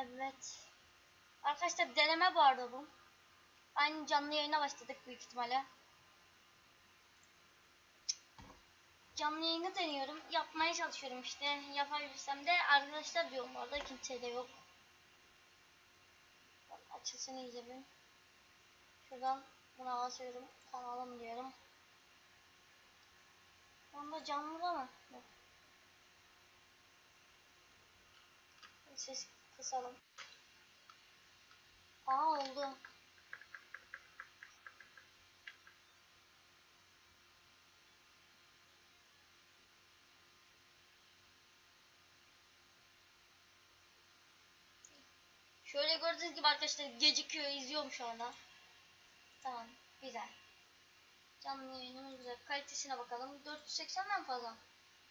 Evet. Arkadaşlar deneme bu arada bu. Aynı canlı yayına başladık büyük ihtimalle. Canlı yayını deniyorum. Yapmaya çalışıyorum işte. Yapabilirsem de arkadaşlar diyorum bu arada. Kimse de yok. Açılsın iyice bir. Şuradan buna basıyorum. Kanalım diyorum. Onda canlı da mı? Ses kısalım. Aa oldu. Şöyle gördüğünüz gibi arkadaşlar gecikiyor izliyorum şu anda. Tamam güzel. Canlı yayınımız güzel. Kalitesine bakalım. 480'den fazla.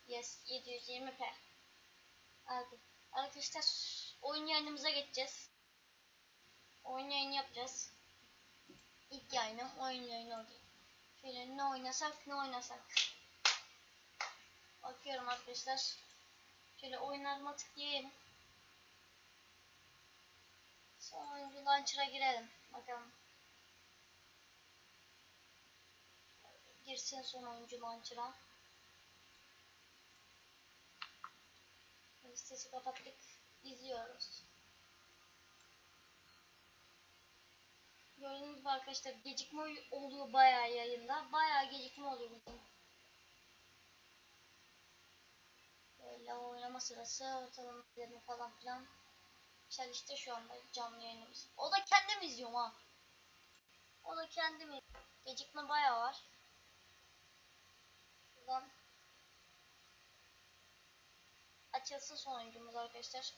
Yes 720p. Hadi. Arkadaşlar oyun yayınımıza geçeceğiz. Oyun yayını yapacağız. İlk yayını oyun yayını olacak. Şöyle ne oynasak ne oynasak. Bakıyorum arkadaşlar. Şöyle oyunlarıma tıklayayım. Sonuncu launcher'a girelim. Bakalım. Girsin son oyuncu launcher'a. Listesi kapattık. İzliyoruz. Gördüğünüz gibi arkadaşlar gecikme oluyor bayağı yayında. Bayağı gecikme oluyor bizim. Böyle oynama sırası, ortalama falan filan. Güzel işte şu anda canlı yayınımız. O da kendim izliyorum ha. O da kendim Gecikme bayağı var. Buradan açılsın sonuncumuz arkadaşlar.